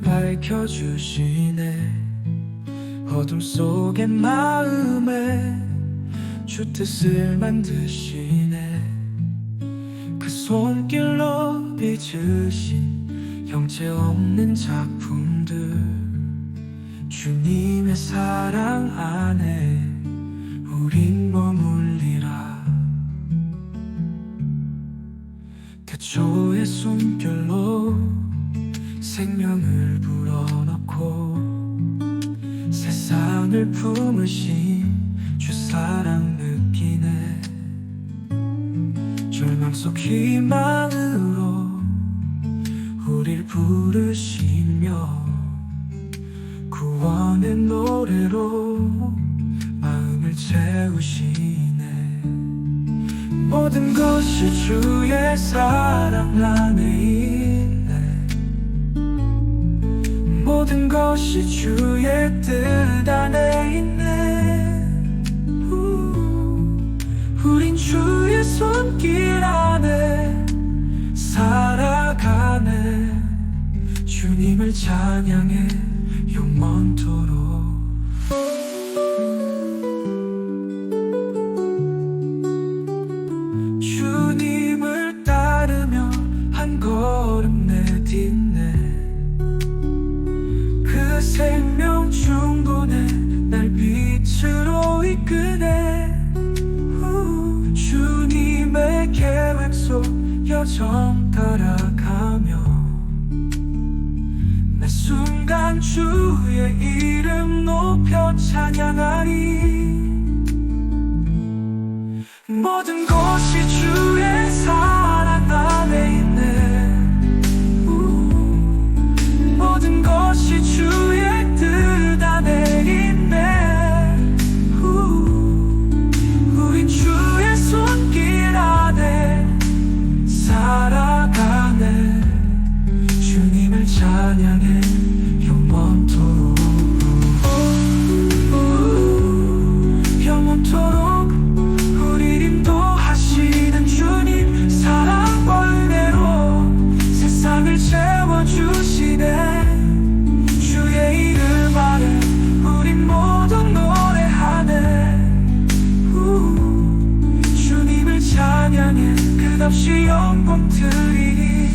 밝혀주시네. 어둠 속의 마음에 주 뜻을 만드시네. 그 손길로 빚으신 형체 없는 작품들 주님의 사랑 안에 우린 머물리라. 태초의 숨결로 생명을 불어넣고 세상을 품으신 주 사랑 느끼네. 절망 속 희망으로 우릴 부르시며 구원의 노래로 마음을 채우시네. 모든 것이 주의 사랑 안에 모든 것이 주의 뜻 안에 있네. 우, 우린 주의 손길 안에 살아가네. 주님을 찬양해. 영원토록 여정 따라가며 매 순간 주의 이름 높여 찬양하리. 모든 것 향해 끝없이 연봉 들이